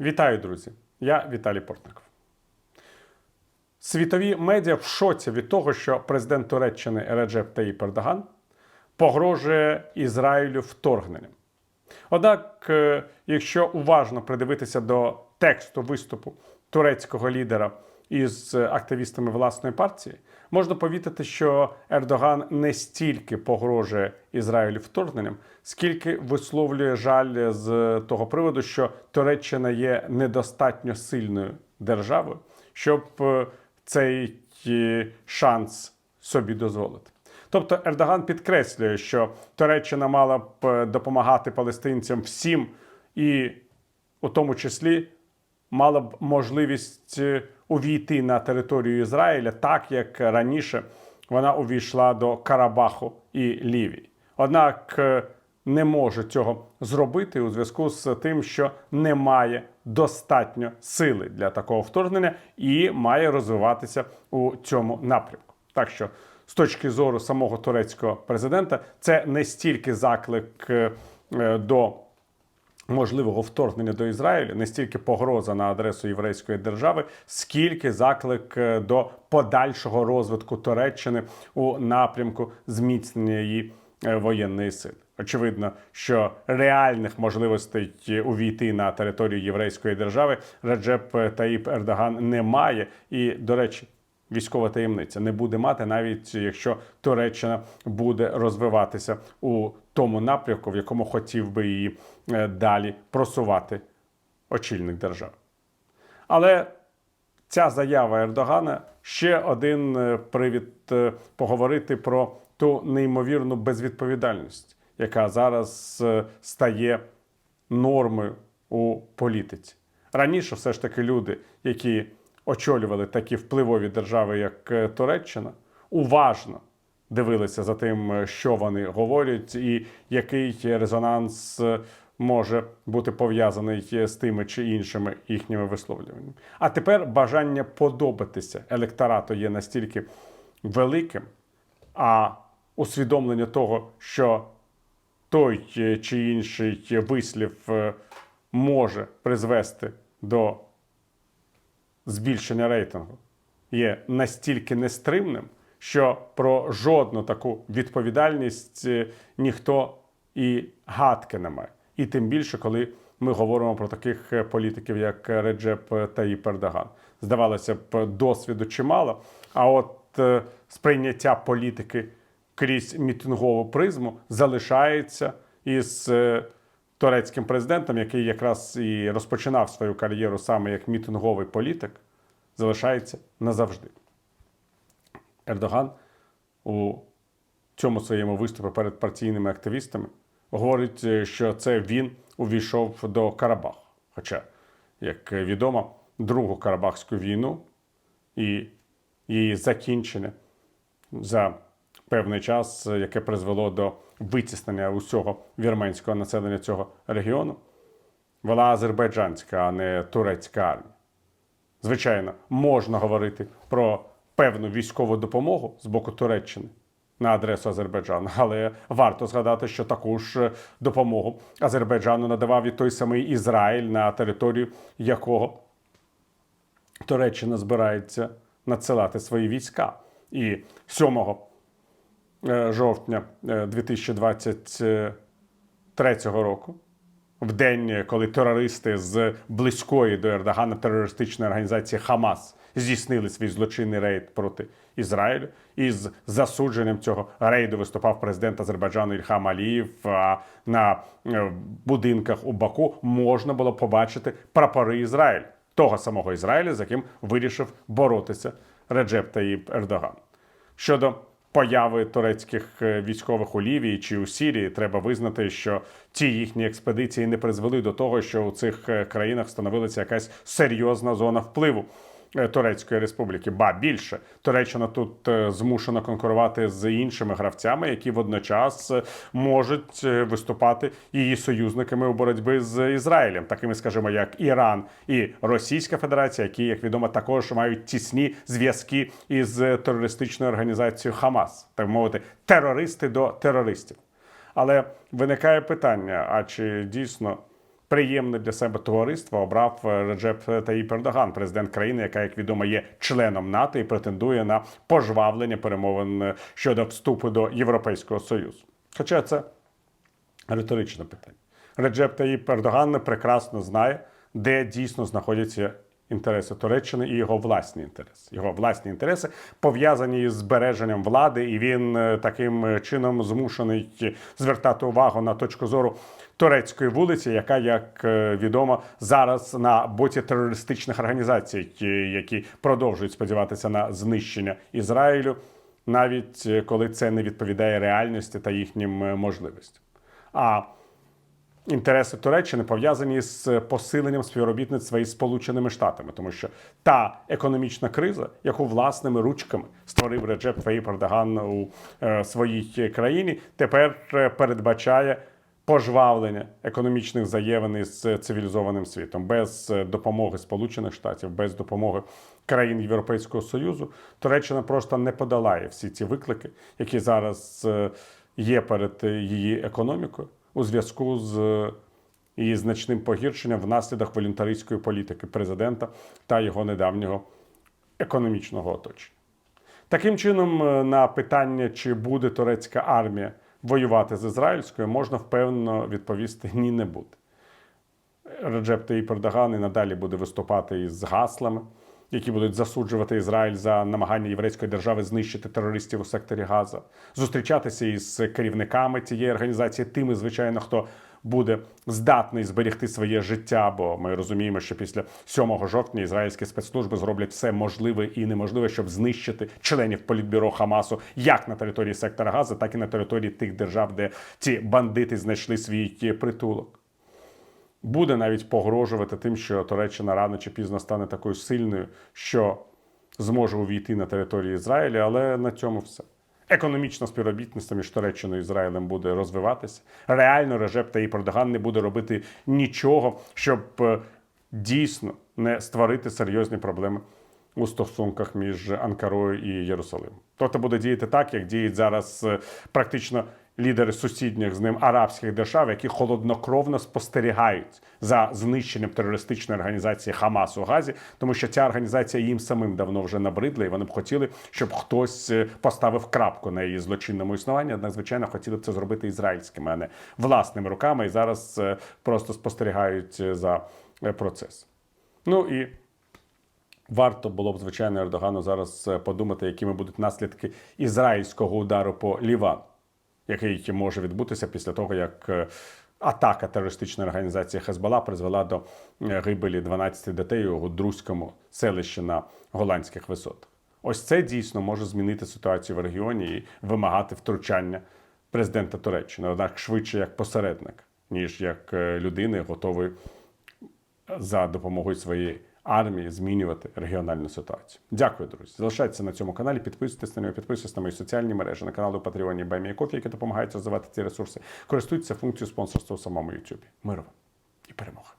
Вітаю, друзі! Я Віталій Портников. Світові медіа в шоці від того, що президент Туреччини Реджеп Таїп Ердоган погрожує Ізраїлю вторгненням. Однак, е, якщо уважно придивитися до тексту виступу турецького лідера із е, активістами власної партії, можна повітити, що Ердоган не стільки погрожує Ізраїлю вторгненням, скільки висловлює жаль з того приводу, що Туреччина є недостатньо сильною державою, щоб е, цей е, шанс собі дозволити. Тобто Ердоган підкреслює, що Туреччина мала б е, допомагати палестинцям всім, і у тому числі мала б можливість увійти на територію Ізраїля так, як раніше вона увійшла до Карабаху і Лівії. Однак е, не може цього зробити у зв'язку з тим, що немає достатньо сили для такого вторгнення і має розвиватися у цьому напрямку. Так що з точки зору самого турецького президента, це не стільки заклик е, е, до можливого вторгнення до Ізраїлю, не стільки погроза на адресу єврейської держави, скільки заклик е, до подальшого розвитку Туреччини у напрямку зміцнення її е, воєнної сили. Очевидно, що реальних можливостей увійти на територію єврейської держави Реджеп Таїп Ердоган не має. І, до речі, військова таємниця не буде мати, навіть якщо Туреччина буде розвиватися у тому напрямку, в якому хотів би її е, далі просувати очільник держави. Але ця заява Ердогана ще один е, привід е, поговорити про ту неймовірну безвідповідальність, яка зараз стає нормою у політиці. Раніше все ж таки люди, які очолювали такі впливові держави, як Туреччина, уважно дивилися за тим, е, що вони говорять, і який резонанс е, може бути пов'язаний з тими чи іншими їхніми висловлюваннями. А тепер бажання подобатися електорату є настільки великим, а усвідомлення того, що той е, чи інший вислів е, може призвести до збільшення рейтингу, є настільки нестримним, що про жодну таку відповідальність е, ніхто і гадки не має. І тим більше, коли ми говоримо про таких е, політиків, як Реджеп Таїп Ердоган. Здавалося б, досвіду чимало, а от е, сприйняття політики крізь мітингову призму залишається із турецьким президентом, який якраз і розпочинав свою кар'єру саме як мітинговий політик, залишається назавжди. Ердоган у цьому своєму виступі перед партійними активістами говорить, е, що це він увійшов до Карабаху. Хоча, як відомо, Другу Карабахську війну і її закінчення за певний час, яке призвело до витіснення усього вірменського населення цього регіону, вела азербайджанська, а не турецька армія. Звичайно, можна говорити про певну військову допомогу з боку Туреччини на адресу Азербайджану, але варто згадати, що таку ж допомогу Азербайджану надавав і той самий Ізраїль, на територію якого Туреччина збирається надсилати свої війська. І 7 е, жовтня е, 2023 року, в день, коли терористи з близької до Ердогана терористичної організації Хамас здійснили свій злочинний рейд проти Ізраїлю, і з засудженням цього рейду виступав президент Азербайджану Ільхам Аліїв. А на е, будинках у Баку можна було побачити прапори Ізраїлю, того самого Ізраїля, з яким вирішив боротися Реджеп Таїп Ердоган. Щодо появи турецьких е, військових у Лівії чи у Сірії, треба визнати, що ці їхні експедиції не призвели до того, що у цих е, країнах становилася якась серйозна зона впливу. Е, Турецької республіки, ба більше. Туреччина тут е, змушена конкурувати з іншими гравцями, які водночас е, можуть виступати її союзниками у боротьбі з Ізраїлем, такими, скажімо, як Іран і Російська Федерація, які, як відомо, також мають тісні зв'язки із терористичною організацією Хамас, так мовити, терористи до терористів. Але виникає питання: а чи дійсно приємне для себе товариство обрав е, Реджеп Таїп Ердоган, президент країни, яка, як відомо, є членом НАТО і претендує на пожвавлення перемовин е, щодо вступу до Європейського Союзу. Хоча це риторичне питання. Реджеп Таїп Ердоган прекрасно знає, де дійсно знаходяться інтереси Туреччини і його власні інтереси. Його власні інтереси пов'язані із збереженням влади, і він е, таким чином змушений звертати увагу на точку зору турецької вулиці, яка, як е, відомо, зараз на боці терористичних організацій, е, які продовжують сподіватися на знищення Ізраїлю, навіть е, коли це не відповідає реальності та їхнім е, можливостям. А інтереси Туреччини пов'язані з посиленням співробітництва із Сполученими Штатами, тому що та економічна криза, яку власними ручками створив Реджеп Таїп Ердоган у е, своїй країні, тепер е, передбачає пожвавлення економічних взаємин із цивілізованим світом без е, допомоги Сполучених Штатів, без допомоги країн Європейського Союзу. Туреччина просто не подолає всі ці виклики, які зараз е, є перед е, її економікою у зв'язку з її значним погіршенням внаслідок волюнтаристської політики президента та його недавнього економічного оточення. Таким чином, е, на питання, чи буде турецька армія воювати з ізраїльською, можна впевнено відповісти ні, не буде. Реджеп Таїп Ердоган і надалі буде виступати із гаслами, які будуть засуджувати Ізраїль за намагання єврейської держави знищити терористів у секторі Газа, зустрічатися із керівниками цієї організації, тими, звичайно, хто буде здатний зберегти своє життя. Бо ми розуміємо, що після 7 жовтня ізраїльські спецслужби зроблять все можливе і неможливе, щоб знищити членів політбюро Хамасу як на території сектора Газа, так і на території тих держав, де ці бандити знайшли свій притулок буде навіть погрожувати тим, що Туреччина рано чи пізно стане такою сильною, що зможе увійти на територію Ізраїля, але на цьому все. Економічне співробітництво між Туреччиною і Ізраїлем буде розвиватися. Реально Режеп Таїп Ердоган не буде робити нічого, щоб е, дійсно не створити серйозні проблеми у стосунках між Анкарою і Єрусалимом. Тобто буде діяти так, як діють зараз е, практично лідери сусідніх з ним арабських держав, які холоднокровно спостерігають за знищенням терористичної організації Хамас у Газі, тому що ця організація їм самим давно вже набридла, і вони б хотіли, щоб хтось е, поставив крапку на її злочинному існуванні. Однак, звичайно, хотіли б це зробити ізраїльськими, а не власними руками. І зараз е, просто спостерігають е, за процес. Ну і Варто було б, звичайно, Ердогану зараз подумати, якими будуть наслідки ізраїльського удару по Лівану, який може відбутися після того, як е, атака терористичної організації Хезбола призвела до е, гибелі 12 дітей у друзькому селищі на голландських висотах. Ось це дійсно може змінити ситуацію в регіоні і вимагати втручання президента Туреччини, однак швидше як посередник, ніж як е, людини, готової за допомогою своєї армії змінювати регіональну ситуацію. Дякую, друзі. Залишайтеся на цьому каналі, підписуйтесь на нього, підписуйтесь на мої соціальні мережі, на канали Патреоні Баймі Кофі, які допомагають розвивати ці ресурси. Користуйтеся функцією спонсорства у самому YouTube. Миру і перемоги!